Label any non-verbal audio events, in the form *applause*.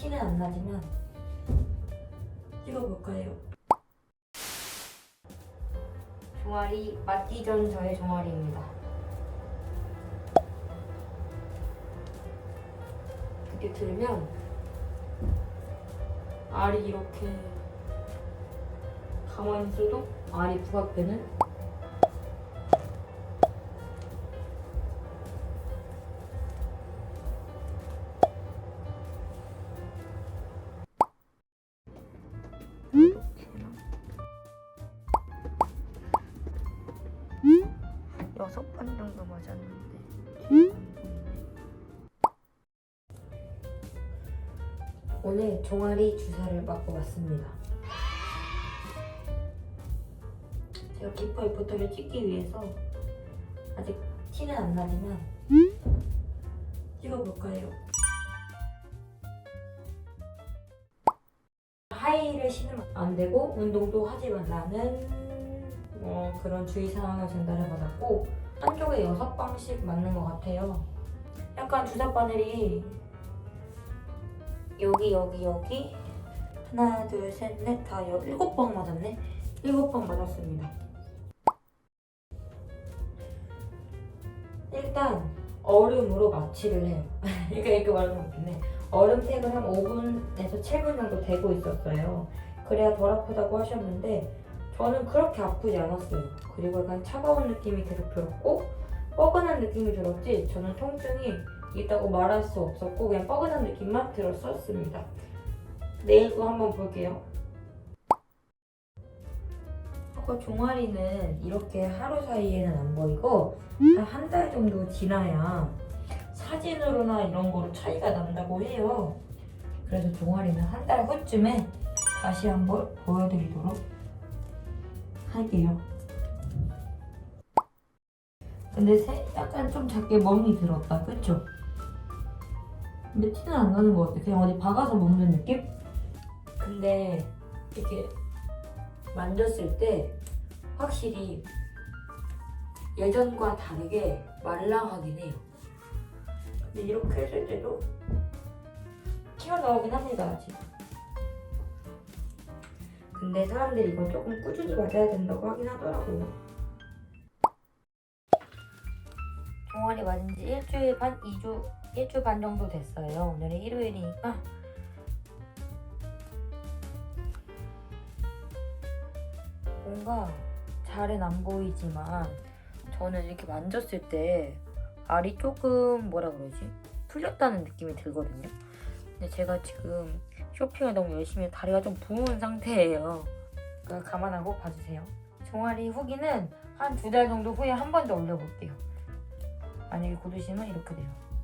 티는 안 나지만 찍어볼까요? 종아리 맞기 전 저의 종아리입니다. 이렇게 들면 알이 이렇게 가만히 있어도 알이 부각되는 오늘 종아리 주사를 맞고 왔습니다. 제가 기포의 보톡을 찍기 위해서 아직 티는 안 나지만 찍어볼까요? 하이를 신으면 안 되고 운동도 하지 말라는 어, 그런 주의사항을 전달을 받았고 한쪽에 여섯 방씩 맞는 것 같아요. 약간 주사 바늘이 여기 여기 여기 하나 둘 셋 넷 다 일곱 번 맞았네. 일곱 번 맞았습니다. 일단 얼음으로 마취를 해요. *laughs* 그러니까 이렇게 말하면 웃긴데 얼음팩을 한 5분에서 7분 정도 대고 있었어요. 그래야 덜 아프다고 하셨는데 저는 그렇게 아프지 않았어요. 그리고 약간 차가운 느낌이 계속 들었고 뻐근한 느낌이 들었지 저는 통증이 있다고 말할 수 없었고 그냥 뻐근한 느낌만 들었었습니다. 내일도 한번 볼게요. 아까 종아리는 이렇게 하루 사이에는 안 보이고 한한달 정도 지나야 사진으로나 이런 거로 차이가 난다고 해요. 그래서 종아리는 한 달 후쯤에 다시 한번 보여드리도록 할게요. 근데 새- 약간 좀 작게 멍이 들었다, 그쵸? 근데 티는 안 나는 것 같아. 그냥 어디 박아서 먹는 느낌? 근데 이렇게 만졌을 때 확실히 예전과 다르게 말랑하긴 해요. 근데 이렇게 했을 때도 튀어나오긴 합니다, 아직. 근데 사람들이 이건 조금 꾸준히 맞아야 된다고 하긴 하더라고요. 종아리 맞은 지 일주일 반, 2주, 일주일 반 정도 됐어요. 오늘은 일요일이니까. 뭔가 잘은 안 보이지만 저는 이렇게 만졌을 때 알이 조금 뭐라 그러지? 풀렸다는 느낌이 들거든요. 근데 제가 지금 쇼핑을 너무 열심히 해서 다리가 좀 부은 상태예요. 그걸 감안하고 봐주세요. 종아리 후기는 한 두 달 정도 후에 한 번 더 올려볼게요. 만약에 고드시면 이렇게 돼요.